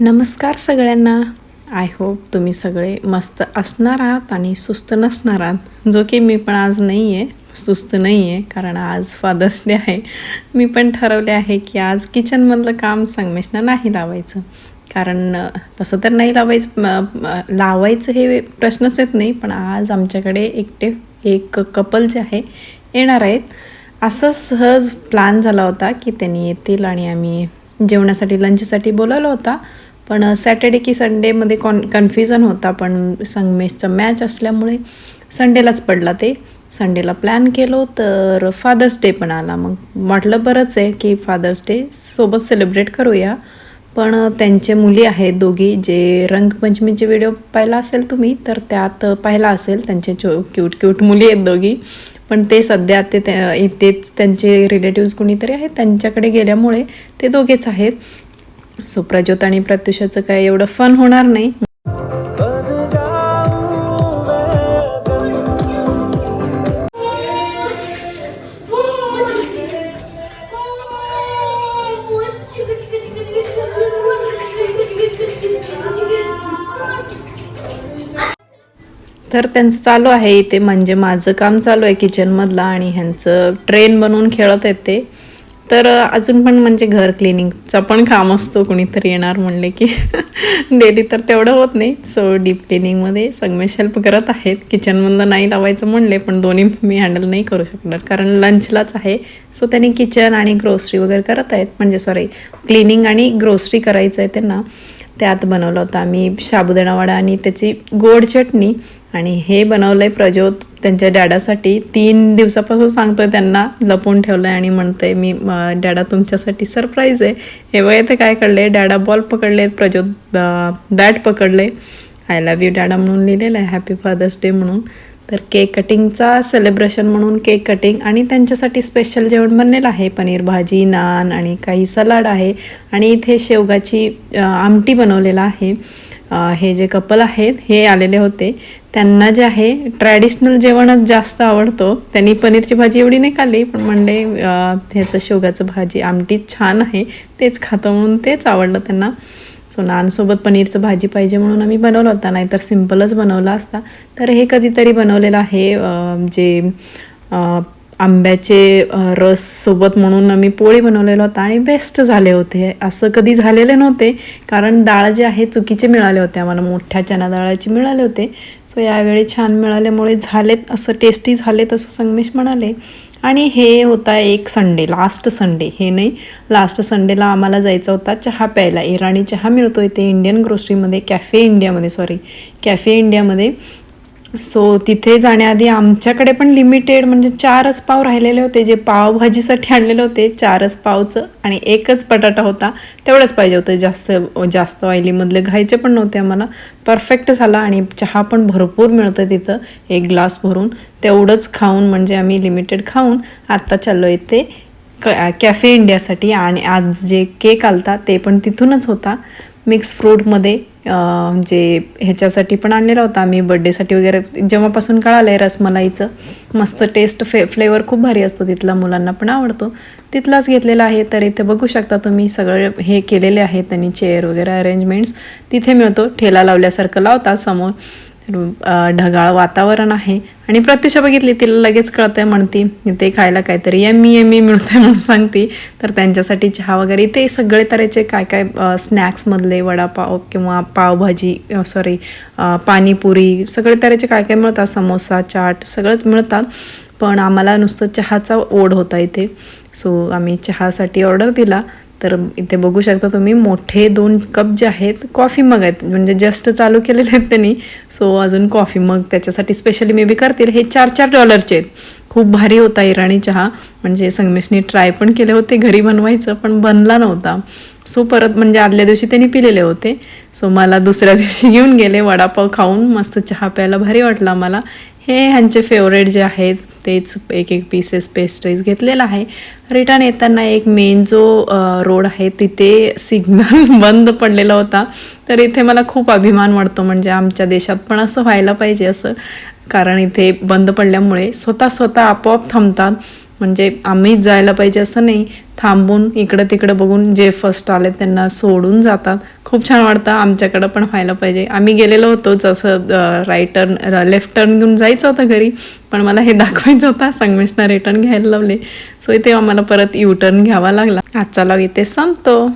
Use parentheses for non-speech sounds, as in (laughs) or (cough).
नमस्कार सगळ्यांना. I hope तुम्ही सगळे मस्त असणार आहात आणि सुस्त नसणार आहात. जो की मी पण आज नाही आहे सुस्त नाही आहे कारण आज फादर्स डे आहे. मी पण ठरवले आहे की आज किचनमधलं काम संगमेशनं नाही लावायचं. कारण तसं तर नाही लावायचं लावायचं हे प्रश्नच येत नाही पण आज आमच्याकडे एकटे एक कपल जे आहे येणार आहेत. असं सहज प्लॅन झाला होता की त्यांनी येतील आणि आम्ही जेवणासाठी लंचसाठी बोलावला होता. पण सॅटर्डे की संडेमध्ये कॉन कन्फ्युजन होता पण संगमेशचं मॅच असल्यामुळे संडेलाच पडला ते. संडेला प्लॅन केलो तर फादर्स डे पण आला. मग वाटलं बरंच आहे की फादर्स डे सोबत सेलिब्रेट करूया. पण त्यांचे मुली आहेत दोघी जे रंगपंचमीचे व्हिडिओ पाहिला असेल तुम्ही तर त्यात पाहिला असेल. त्यांचे चो क्यूट क्यूट मुली आहेत दोघी. पण ते सध्या ते त्या- तेच त्यांचे रिलेटिव्ज कुणीतरी आहेत. त्यांच्याकडे गेल्यामुळे ते दोघेच आहेत. सो प्रज्योत आणि प्रत्युषाचं काय एवढं फन होणार नाही. तर त्यांचं चालू आहे इथे म्हणजे माझं काम चालू आहे किचनमधलं आणि ह्यांचं ट्रेन बनवून खेळत आहेत ते. तर अजून पण म्हणजे घर क्लिनिंगचा पण काम असतो. कुणीतरी येणार म्हणले की (laughs) डेली तर तेवढं होत नाही. सो डीप क्लिनिंगमध्ये सगमेश हेल्प करत आहेत. किचनमधलं नाही लावायचं म्हणले पण दोन्ही मी हँडल नाही करू शकणार. कारण लंचलाच आहे. सो त्यांनी किचन आणि ग्रोसरी वगैरे करत आहेत. म्हणजे सॉरी क्लिनिंग आणि ग्रोसरी करायचं आहे त्यांना. त्यात बनवलं होतं आम्ही साबुदाणा वडा आणि त्याची गोड चटणी. आणि हे बनवलं आहे प्रज्योत. त्यांच्या डॅडासाठी तीन दिवसापासून सांगतोय त्यांना लपून ठेवलं आहे आणि म्हणतोय मी डॅडा तुमच्यासाठी सरप्राईज आहे. हे वय ते काय कळले डॅडा बॉल पकडले प्रज्योत बॅट पकडले आय लव्ह यू डॅडा म्हणून लिहिलेलं आहे हॅपी फादर्स डे म्हणून. तर केक कटिंगचा सेलिब्रेशन म्हणून केक कटिंग आणि त्यांच्यासाठी स्पेशल जेवण बनलेलं आहे. पनीर भाजी नान आणि काही सलाड आहे. आणि इथे शेवगाची आमटी बनवलेलं आहे. हे जे कपल आहेत हे आलेले होते. त्यांना जे आहे ट्रॅडिशनल जेवणच जास्त आवडतो. त्यांनी पनीरची भाजी एवढी नाही खाल्ली पण म्हणले ह्याचं शेवगाचं भाजी आमटी छान आहे. तेच खातो म्हणून तेच आवडलं त्यांना. सो नानसोबत पनीरचं भाजी पाहिजे म्हणून आम्ही बनवला होता. नाहीतर सिम्पलच बनवला असता. तर हे कधीतरी बनवलेलं आहे जे आंब्याचे रससोबत रस सोबत म्हणून आम्ही पोळी बनवलेला होता आणि बेस्ट झाले होते. असं कधी झालेले नव्हते कारण डाळ जे आहे चुकीचे मिळाले होते आम्हाला. मोठ्या चना डाळाचे मिळाले होते. सो यावेळी छान मिळाल्यामुळे झालेत असं टेस्टी झालेत असं संगमेश म्हणाले. आणि हे होता एक संडे लास्ट संडे. हे नाही लास्ट संडेला आम्हाला जायचा होता चहा प्यायला. इराणी चहा मिळतो इथे इंडियन ग्रोसरीमध्ये कॅफे इंडियामध्ये सॉरी कॅफे इंडियामध्ये सो तिथे जाण्याआधी आमच्याकडे पण लिमिटेड म्हणजे चारच पाव राहिलेले होते. जे पावभाजीसाठी आणलेले होते चारच पावचं आणि एकच बटाटा होता. तेवढंच पाहिजे होतं. जास्त जास्त ऑइलीमधले घायचे पण नव्हते आम्हाला. परफेक्ट झाला आणि चहा पण भरपूर मिळतं तिथं. एक ग्लास भरून. तेवढंच खाऊन म्हणजे आम्ही लिमिटेड खाऊन आत्ता चाललो इथे क कॅफे इंडियासाठी आणि आज जे केक आलता ते पण तिथूनच होता. मिक्स फ्रूटमध्ये म्हणजे जे ह्याच्यासाठी पण आणलेला होता. आम्ही बड्डेसाठी वगैरे जेव्हापासून कळालं आहे रसमलाईचं मस्त टेस्ट फे फ्लेवर खूप भारी असतो तिथला. मुलांना पण आवडतो. तिथलाच घेतलेला आहे. तर इथे बघू शकता तुम्ही सगळं हे केलेले आहेत त्यांनी चेअर वगैरे अरेंजमेंट्स तिथे मिळतो. ठेला लावल्यासारखं लावतात समोर. ढगाळ वातावरण आहे. आणि प्रत्युषा बघितली तिला लगेच कळतंय म्हणती ते खायला काहीतरी यम्मी यम्मी मिळतंय म्हणून सांगती. तर त्यांच्यासाठी चहा वगैरे इथे सगळे तऱ्हेचे काय काय स्नॅक्समधले वडापाव किंवा पावभाजी सॉरी पाणीपुरी सगळे तऱ्हेचे काय काय मिळतात. समोसा चाट सगळंच मिळतात. पण आम्हाला नुसतं चहाचा ओढ होता इथे. सो आम्ही चहासाठी ऑर्डर दिला. तर इथे बघू शकता तुम्ही मोठे दोन कप जे आहेत कॉफी मग आहेत. म्हणजे जस्ट चालू केलेले आहेत त्यांनी. सो अजून कॉफी मग त्याच्यासाठी स्पेशली मे बी करतील. हे चार चार डॉलरचे आहेत. खूप भारी होता इराणी चहा. म्हणजे संगमेशनी ट्राय पण केले होते घरी बनवायचं पण बनला नव्हता. सो परत म्हणजे आदल्या दिवशी त्यांनी पिलेले होते. सो मला दुसऱ्या (laughs) दिवशी घेऊन गेले वडापाव खाऊन मस्त चहा प्यायला भारी वाटला मला हे ह्यांचे फेवरेट जे आहेत तेच एक एक पीसेस पेस्ट्रीज घेतलेला आहे. रिटर्न येताना एक मेन जो रोड आहे तिथे सिग्नल (laughs) बंद पडलेला होता. तर इथे मला खूप अभिमान वाटतो म्हणजे आमच्या देशात पण असं व्हायला पाहिजे असं. कारण इथे बंद पडल्यामुळे स्वतः स्वतः आपोआप थांबतात. म्हणजे आम्हीच जायला पाहिजे असं नाही. थांबून इकडं तिकडं बघून जे फर्स्ट आले त्यांना सोडून जातात. खूप छान वाटतं आमच्याकडं पण व्हायला पाहिजे. आम्ही गेलेलो होतो जसं राईट टर्न लेफ्ट टर्न घेऊन जायचं होतं घरी. पण मला हे दाखवायचं होतं. संगमेशनं रिटर्न घ्यायला लावले. सो इथे आम्हाला परत यू टर्न घ्यावा लागला. आजचा लॉग इथे संपतो.